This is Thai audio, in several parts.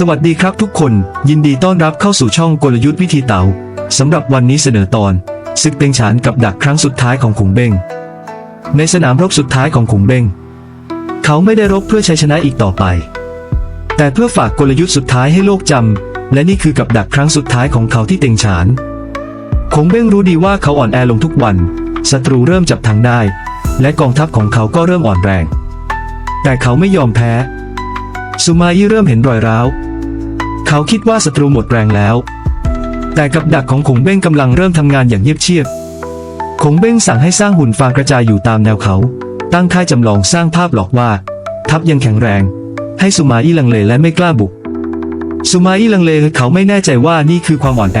สวัสดีครับทุกคน ยินดีต้อนรับเข้าสู่ช่องกลยุทธ์วิธีเต๋าสำหรับวันนี้เสนอตอนศึกเต็งฉานกับดักครั้งสุดท้ายของขุงเบ้งในสนามรบสุดท้ายของขุงเบ้งเขาไม่ได้รบเพื่อชัยชนะอีกต่อไป แต่เพื่อฝากกลยุทธ์สุดท้ายให้โลกจำและนี่คือกับดักครั้งสุดท้ายของเขาที่เต็งฉานคงเบ้งรู้ดีว่าเขาอ่อนแอลงทุกวันศัตรูเริ่มจับทางได้ และกองทัพของเขาก็เริ่มอ่อนแรง แต่เขาไม่ยอมแพ้ สุมาอี้เริ่มเห็นรอยร้าว เขาคิดว่าศัตรูหมดแรงแล้ว แต่กับดักของขงเบ้งกำลังเริ่มทำงานอย่างเงียบเชียบขงเบ้งสั่งให้สร้างหุ่นฟางกระจายอยู่ตามแนวเขา ตั้งค่ายจำลองสร้างภาพหลอกว่า ทัพยังแข็งแรง ให้สุมาอี้ลังเลและไม่กล้าบุก สุมาอี้ลังเลเขาไม่แน่ใจว่านี่คือความอ่อนแอ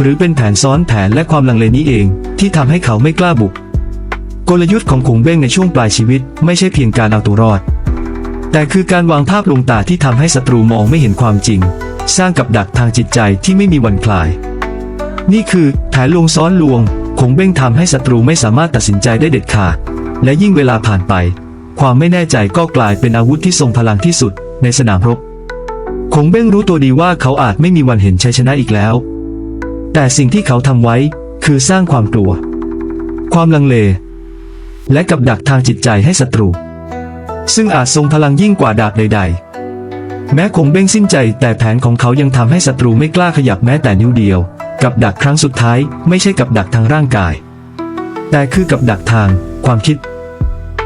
หรือเป็นแผนซ้อนแผนและความลังเลนี้เอง ที่ทำให้เขาไม่กล้าบุก กลยุทธ์ของขงเบ้งในช่วงปลายชีวิต ไม่ใช่เพียงการเอาตัวรอด แต่คือการวางภาพลวงตาที่ทำให้ศัตรูมองไม่เห็นความจริง สร้างกับดักทางจิตใจที่ไม่มีวันคลาย นี่คือแผนลวงซ้อนลวงคงเบ้งทำให้ศัตรูไม่สามารถตัดสินใจได้เด็ดขาด และยิ่งเวลาผ่านไป ความไม่แน่ใจก็กลายเป็นอาวุธที่ทรงพลังที่สุดในสนามรบคงเบ้งรู้ตัวดีว่าเขาอาจไม่มีวันเห็นชัยชนะอีกแล้ว แต่สิ่งที่เขาทำไว้คือสร้างความกลัว ความลังเล และกับดักทางจิตใจให้ศัตรู ซึ่งอาจทรงพลังยิ่งกว่าดาบใด ๆ แม้คงเบ้งสิ้นใจแต่แผนของเขายังทำให้ศัตรูไม่กล้าขยับแม้แต่นิ้วเดียว กับดักครั้งสุดท้ายไม่ใช่กับดักทางร่างกาย แต่คือกับดักทาง ความคิด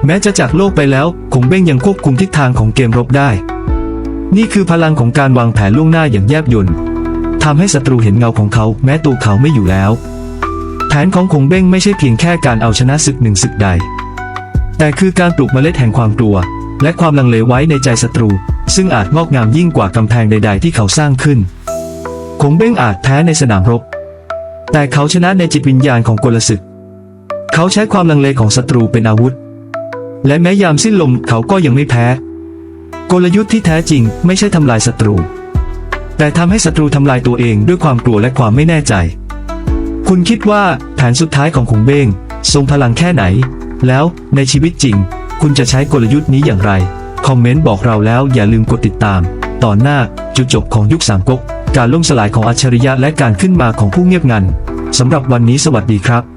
แม้จะจากโลกไปแล้วคงเบ้งยังควบคุมทิศทางของเกมรบได้ นี่คือพลังของการวางแผนล่วงหน้าอย่างแยบยลทำให้ศัตรูเห็นเงาของเขาแม้ตัวเขาไม่อยู่แล้ว แผนของคงเบ้งไม่ใช่เพียงแค่การเอาชนะศึกหนึ่งศึกใด แต่คือการปลูกเมล็ดแห่งความกลัว และความลังเลไว้ในใจศัตรู ซึ่งอาจงอกงามยิ่งกว่ากำแพงใด ๆ ที่เขาสร้างขึ้น คงเบ้งอาจแพ้ในสนามรบ แต่เขาชนะในจิตวิญญาณของกลศึก เขาใช้ความลังเลของศัตรูเป็นอาวุธ และแม้ยามสิ้นลมเขาก็ยังไม่แพ้ กลยุทธ์ที่แท้จริงไม่ใช่ทำลายศัตรู แต่ทำให้ศัตรูทำลายตัวเองด้วยความกลัวและความไม่แน่ใจ คุณคิดว่าแผนสุดท้ายของคงเบ้งทรงพลังแค่ไหน แล้วในชีวิตจริง คุณจะใช้กลยุทธ์นี้อย่างไร คอมเมนต์บอกเราแล้วอย่าลืมกดติดตาม ตอนหน้าจุดจบของยุคสามก๊กการล่มสลายของอัจฉริยะและการขึ้นมาของผู้เงียบงันสำหรับวันนี้สวัสดีครับ